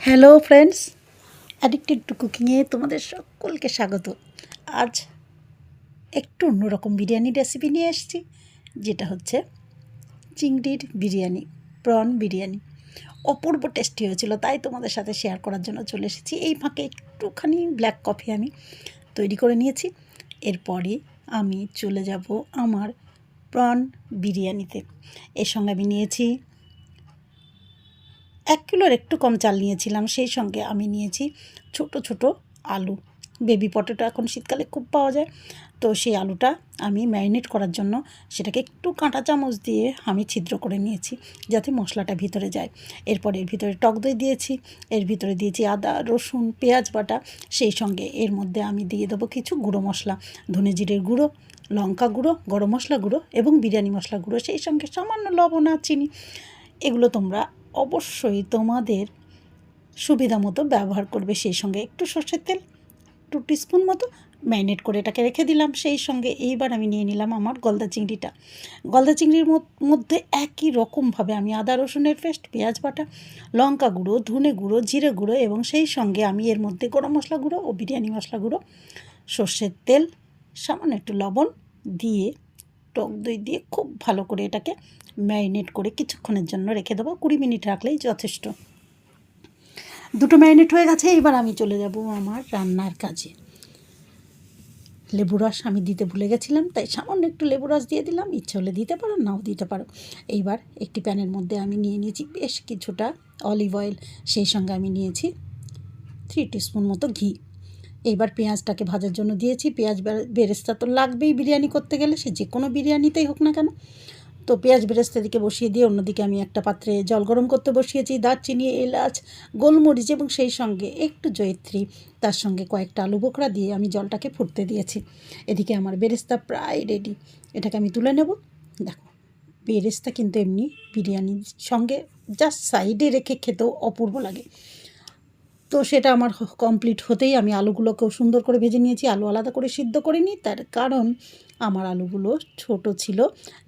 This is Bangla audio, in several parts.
হ্যালো ফ্রেন্ডস অ্যাডিক্টেড টু কুকিংয়ে তোমাদের সকলকে স্বাগত। আজ একটু অন্যরকম বিরিয়ানি রেসিপি নিয়ে এসেছি, যেটা হচ্ছে চিংড়ির বিরিয়ানি প্রন বিরিয়ানি। অপূর্ব টেস্টি হয়েছিল, তাই তোমাদের সাথে শেয়ার করার জন্য চলে এসেছি। এই ফাঁকে একটুখানি ব্ল্যাক কফি আমি তৈরি করে নিয়েছি। এরপরে আমি চলে যাব আমার প্রন বিরিয়ানিতে। এর সঙ্গে আমি নিয়েছি এক কিলোর একটু কম চাল নিয়েছিলাম, সেই সঙ্গে আমি নিয়েছি ছোট ছোট আলু। বেবি পটেটো এখন শীতকালে খুব পাওয়া যায়। তো সেই আলুটা আমি ম্যারিনেট করার জন্য সেটাকে একটু কাঁটা চামচ দিয়ে আমি ছিদ্র করে নিয়েছি, যাতে মশলাটা ভিতরে যায়। এরপর এর ভিতরে টক দই দিয়েছি, এর ভিতরে দিয়েছি আদা, রসুন, পেঁয়াজ বাটা। সেই সঙ্গে এর মধ্যে আমি দিয়ে দেবো কিছু গুঁড়ো মশলা, ধনে জিরের গুঁড়ো, লঙ্কা গুঁড়ো, গরম মশলা গুঁড়ো এবং বিরিয়ানি মশলা গুঁড়ো, সেই সঙ্গে সামান্য লবণ আর চিনি। এগুলো তোমরা অবশ্যই তোমাদের সুবিধা মতো ব্যবহার করবে সেই সঙ্গে। একটু সর্ষের তেল টু টিস্পুন মতো ম্যারিনেট করে এটাকে রেখে দিলাম। সেই সঙ্গে এইবার আমি নিয়ে নিলাম আমার গলদা চিংড়িটা। গলদা চিংড়ির মধ্যে একই রকমভাবে আমি আদা, রসুনের পেস্ট পেঁয়াজ বাটা, লঙ্কা গুঁড়ো, ধনে গুঁড়ো, জিরে গুঁড়ো এবং সেই সঙ্গে আমি এর মধ্যে গরম মশলা গুঁড়ো ও বিরিয়ানি মশলা গুঁড়ো, সর্ষের তেল, সামান্য একটু লবণ দিয়ে, টক দই দিয়ে খুব ভালো করে এটাকে ম্যারিনেট করে কিছুক্ষণের জন্য রেখে দেবো, কুড়ি মিনিট রাখলেই যথেষ্ট। দুটো ম্যারিনেট হয়ে গেছে, এবার আমি চলে যাব আমার রান্নার কাজে। লেবু রস আমি দিতে ভুলে গেছিলাম, তাই সামান্য একটু লেবু রস দিয়ে দিলাম। ইচ্ছে হলে দিতে পারো, নাও দিতে পারো। এইবার একটি প্যানের মধ্যে আমি নিয়ে নিয়েছি বেশ কিছুটা অলিভ অয়েল, সেই সঙ্গে আমি নিয়েছি থ্রি টিস্পুন মতো ঘি। এইবার পেঁয়াজটাকে ভাজার জন্য দিয়েছি। পেঁয়াজ বেরেস্তা তো লাগবেই বিরিয়ানি করতে গেলে, সে যে কোনো বিরিয়ানিতেই হোক না কেন। তো পেঁয়াজ বেরেস্তা দিকে বসিয়ে দিয়ে অন্যদিকে আমি একটা পাত্রে জল গরম করতে বসিয়েছি, দারচিনি, এলাচ, গোলমরিচ এবং সেই সঙ্গে একটু জয়িত্রী। তার সঙ্গে কয়েকটা আলু বোখরা দিয়ে আমি জলটাকে ফুটতে দিয়েছি। এদিকে আমার বেরেস্তা প্রায় রেডি এটাকে আমি তুলে নেব। দেখো, বেরেস্তা কিন্তু এমনি বিরিয়ানির সঙ্গে জাস্ট সাইডে রেখে খেতেও অপূর্ব লাগে। তো সেটা আমার কমপ্লিট হতেই আমি আলুগুলোকেও সুন্দর করে ভেজে নিয়েছি, আলু আলাদা করে সিদ্ধ করিনি। তার কারণ আমার আলুগুলো ছোট ছিল,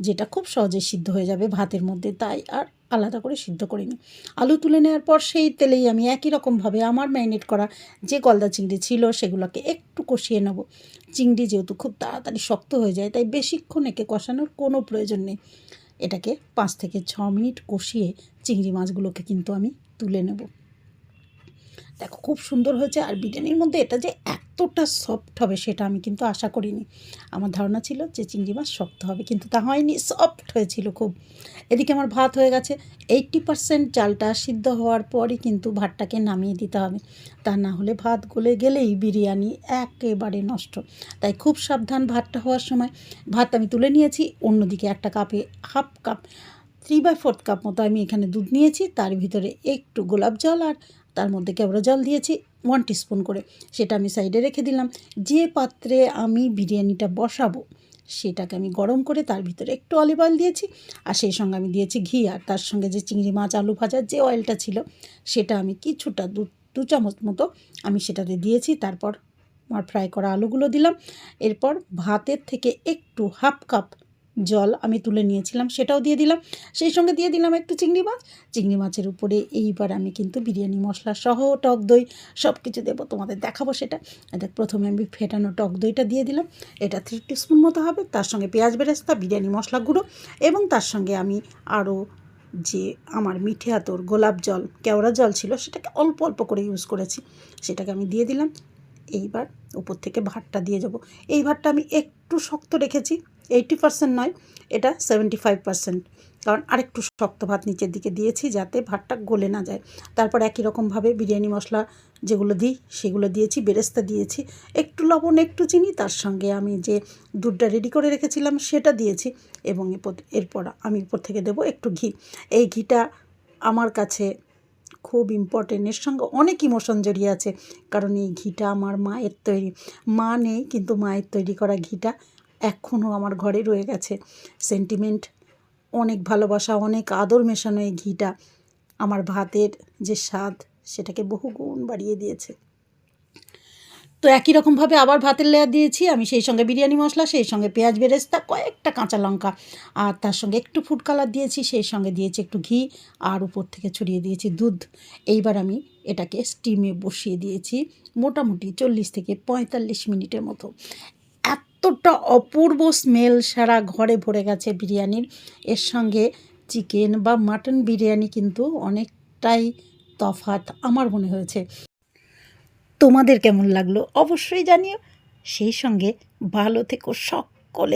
যেটা খুব সহজে সিদ্ধ হয়ে যাবে ভাতের মধ্যে, তাই আর আলাদা করে সিদ্ধ করিনি। আলু তুলে নেওয়ার পর সেই তেলেই আমি একই রকমভাবে আমার ম্যারিনেট করা যে গলদা চিংড়ি ছিল সেগুলোকে একটু কষিয়ে নেব। চিংড়ি যেহেতু খুব তাড়াতাড়ি শক্ত হয়ে যায়, তাই বেশিক্ষণ একে কষানোর কোনো প্রয়োজন নেই। এটাকে পাঁচ থেকে ছ মিনিট কষিয়ে চিংড়ি মাছগুলোকে কিন্তু আমি তুলে নেব। দেখো, খুব সুন্দর হয়েছে। আর বিরিয়ানির মধ্যে এটা যে এতটা সফট হবে সেটা আমি কিন্তু আশা করিনি। আমার ধারণা ছিল যে চিংড়ি মাছ শক্ত হবে, কিন্তু তা হয়নি সফট হয়েছিল খুব। এদিকে আমার ভাত হয়ে গেছে। এইট্টি পারসেন্ট চালটা সিদ্ধ হওয়ার পরই কিন্তু ভাতটাকে নামিয়ে দিতে হবে। তা না হলে ভাত গলে গেলেই বিরিয়ানি একেবারে নষ্ট। তাই খুব সাবধান ভাতটা হওয়ার সময়। ভাত আমি তুলে নিয়েছি, অন্যদিকে একটা কাপে half cup three by fourth cup মতো আমি এখানে দুধ নিয়েছি। তার ভিতরে একটু গোলাপ জল আর তার মধ্যে কেওড়া জল দিয়েছি? ওয়ান টিস্পুন করে। সেটা আমি সাইডে রেখে দিলাম। যে পাত্রে আমি বিরিয়ানিটা বসাবো, সেটাকে আমি গরম করে তার ভিতরে একটু অলিভ অয়েল দিয়েছি আর সেই সঙ্গে আমি দিয়েছি ঘি আর তার সঙ্গে যে চিংড়ি মাছ, আলু ভাজার যে অয়েলটা ছিল, সেটা আমি কিছুটা দু দু চামচ মতো আমি সেটাতে দিয়েছি। তারপর আমার ফ্রাই করা আলুগুলো দিলাম। এরপর ভাতের থেকে একটু হাফ কাপ জল আমি তুলে নিয়েছিলাম, সেটাও দিয়ে দিলাম। সেই সঙ্গে দিয়ে দিলাম একটু চিংড়ি মাছ। চিংড়ি মাছের উপরে এইবার আমি কিন্তু বিরিয়ানি, মশলা সহ টক দই সব কিছু দেবো, তোমাদের দেখাবো সেটা। এটা প্রথমে আমি ফেটানো টক দইটা দিয়ে দিলাম। এটা থ্রি টিস্পুন মতো হবে, তার সঙ্গে পেঁয়াজ বেরেস্তা, বিরিয়ানি, মশলা গুঁড়ো এবং তার সঙ্গে আমি আরও যে আমার মিঠে আতর গোলাপ জল, কেওড়া জল ছিল, সেটাকে অল্প অল্প করে ইউজ করেছি। সেটাকে আমি দিয়ে দিলাম। এইবার উপর থেকে ভাতটা দিয়ে যাব এই ভাতটা আমি একটু শক্ত রেখেছি। এইটি পার্সেন্ট নয়, এটা সেভেন্টি ফাইভ পার্সেন্ট। কারণ আরেকটু শক্ত ভাত নিচের দিকে দিয়েছি যাতে ভাতটা গলে না যায়। তারপর একই রকমভাবে বিরিয়ানি মশলা যেগুলো দিই সেগুলো দিয়েছি, বেরেস্তা দিয়েছি। একটু লবণ, একটু চিনি, তার সঙ্গে আমি যে দুধটা রেডি করে রেখেছিলাম সেটা দিয়েছি এবং এরপর- আমি উপর থেকে দেবো একটু ঘি। এই ঘিটা আমার কাছে খুব ইম্পর্টেন্ট এর সঙ্গে অনেক ইমোশন জড়িয়ে আছে। কারণ এই ঘিটা আমার মায়ের তৈরি। মা নেই, কিন্তু মায়ের তৈরি করা ঘিটা এখনও আমার ঘরে রয়ে গেছে। সেন্টিমেন্ট অনেক ভালোবাসা, অনেক আদর মেশানো এই ঘিটা আমার ভাতের যে স্বাদ, সেটাকে বহুগুণ বাড়িয়ে দিয়েছে। তো একই রকমভাবে আবার ভাতের লেয়ার দিয়েছি। আমি সেই সঙ্গে বিরিয়ানি মশলা, সেই সঙ্গে পেঁয়াজ বেরেস্তা, কয়েকটা কাঁচা লঙ্কা আর তার সঙ্গে একটু ফুড কালার দিয়েছি, সেই সঙ্গে দিয়েছি একটু ঘি আর উপর থেকে ছড়িয়ে দিয়েছি দুধ। এইবার আমি এটাকে স্টিমে বসিয়ে দিয়েছি মোটামুটি চল্লিশ থেকে পঁয়তাল্লিশ মিনিটের মতো। এতটা অপূর্ব স্মেল সারা ঘরে ভরে গেছে বিরিয়ানির। এর সঙ্গে চিকেন বা মাটন বিরিয়ানি কিন্তু অনেকটাই তফাৎ আমার মনে হয়েছে। তোমাদের কেমন লাগল অবশ্যই জানিও। সেই সঙ্গে ভালো থেকো সকলে।